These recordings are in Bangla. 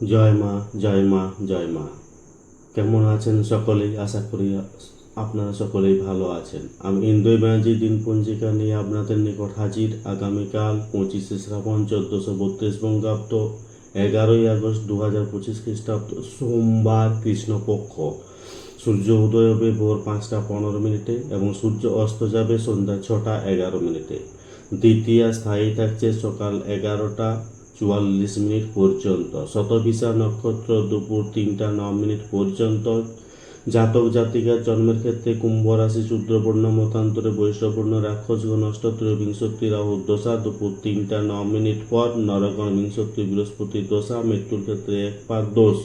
জয় মা জয় মা জয় মা। কেমন আছেন সকলেই? আশা করি আপনারা সকলেই ভালো আছেন। আমি ইন্দোই ব্যানার্জি দিন পঞ্জিকা নিয়ে আপনাদের নিকট হাজির। আগামীকাল পঁচিশে শ্রাবণ, চোদ্দোশো বত্রিশ বঙ্গাব্দ, এগারোই আগস্ট দু হাজার পঁচিশ খ্রিস্টাব্দ, সোমবার কৃষ্ণপক্ষ। সূর্য উদয় হবে ভোর পাঁচটা পনেরো মিনিটে এবং সূর্য অস্ত যাবে সন্ধ্যা ছটা এগারো মিনিটে। দ্বিতীয় স্থায়ী থাকছে সকাল এগারোটা। চুয়াল্লিশ মিনিট পর্যন্ত। শতবিশা নক্ষত্র দুপুর তিনটা ন মিনিট পর্যন্ত। জাতক জাতিকার জন্মের ক্ষেত্রে কুম্ভ রাশি শুদ্রপূর্ণ মতান্তরে বৈশ্যপূর্ণ রাক্ষস অষ্টত্রয় বিংশক্তি রাহু দশা দুপুর তিনটা ন মিনিট পর নরগণ বিংশক্তি বৃহস্পতি দশা মৃত্যুর ক্ষেত্রে এক পাক দোষ।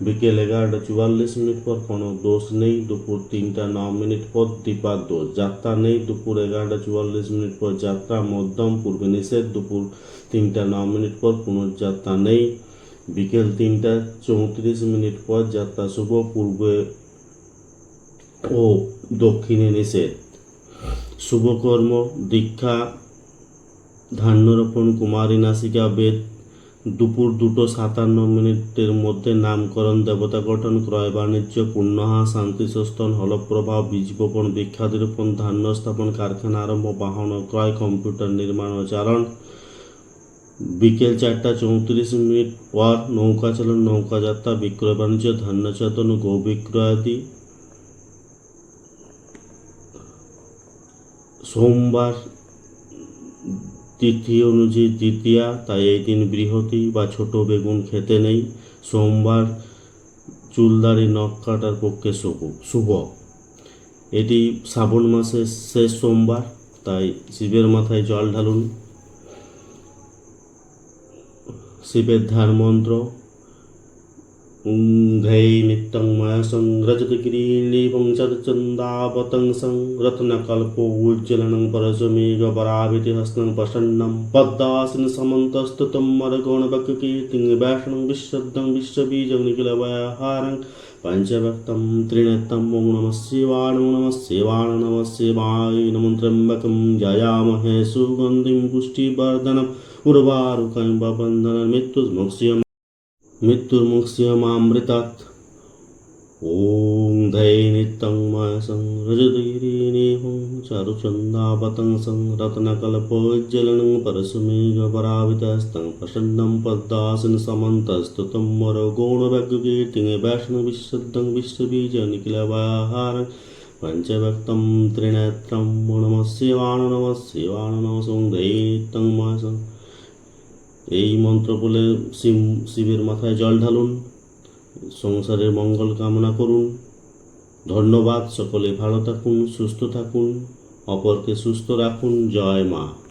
বিকেল এগারোটা চুয়াল্লিশ মিনিট পর কোনো দোষ নেই। দুপুর তিনটা ন মিনিট পর দীপার দোষ। যাত্রা নেই। দুপুর এগারোটা চুয়াল্লিশ মিনিট পর যাত্রা মধ্যম। পূর্বে নিষেধ। দুপুর তিনটা ন মিনিট পর পুনর্যাত্রা নেই। বিকেল তিনটা চৌত্রিশ মিনিট পর যাত্রা শুভ। পূর্বে ও দক্ষিণে নিষেধ। শুভকর্ম দীক্ষা, ধান্যরোপণ, কুমারী নাসিকা, বেদ দুপুর দুটো সাতান্ন মিনিটের মধ্যে নামকরণ দেবতা গঠন, ক্রয় বাণিজ্য পুণ্যহা শান্তিসস্তন হলপ্রবাহ, বীজ বপন বৃক্ষাদিরোপণ ধান্য স্থাপন, কারখানা আরম্ভ, বাহন ক্রয়, কম্পিউটার নির্মাণ ও চালন বিকেল চারটা চৌত্রিশ মিনিট পর নৌকা চালন, নৌকা যাত্রা, বিক্রয় বাণিজ্য, ধান্য চেতন গো বিক্রয় আদি সোমবার তিথি অনুযায়ী দ্বিতীয়া, তাই এই দিন বৃহতি বা ছোট বেগুন খেতে নেই। সোমবার চুলদারি নখ কাটার পক্ষে শুভ শুভ। এটি শ্রাবণ মাসের শেষ সোমবার, তাই শিবের মাথায় জল ঢালুন। শিবের ধ্যান মন্ত্র नित्यं मयसं रजतगिरीलीपं चरचन्दावतं सं रत्नकल्पोज्ज्वलनं परशमेघपराभितिहस्तं प्रसन्नं पद्मासन समन्तस्तुतं मरगोणवक्कीर्तिं वैष्णं विश्वदं विश्वबीजं निखिलवयहारं पञ्चभक्तं त्रिनेत्रं ॐ नमः शिवाय नमः शिवाय नमः शिवाय नमो जयामहे सुगन्धिं पुष्टिवर्धनम् उर्वारुकं मृत्युर्मुक्ष्यमामृतात्। ॐ धैर्नित्यं मायसं रजधैर्येनेहं चारुचन्दापतं सं रत्नकल्पोज्ज्वलनं परशुमेघपरावितस्तं प्रसन्नं पद्मासनसमन्तस्तुतं मरगोणवैगुकीर्तिं वैष्णविशुद्धं विश्वबीजनिखिलवाहार पञ्चभक्तं त्रिनेत्रं नमः शिवाणो नमः शिवाणो नमः सं धैर्नित्यं मायसम् এই মন্ত্র বলে শিব, শিবের মাথায় জল ঢালুন, সংসারের মঙ্গল কামনা করুন, ধন্যবাদ, সকলে ভালো থাকুন, সুস্থ থাকুন, অপরকে সুস্থ রাখুন, জয় মা।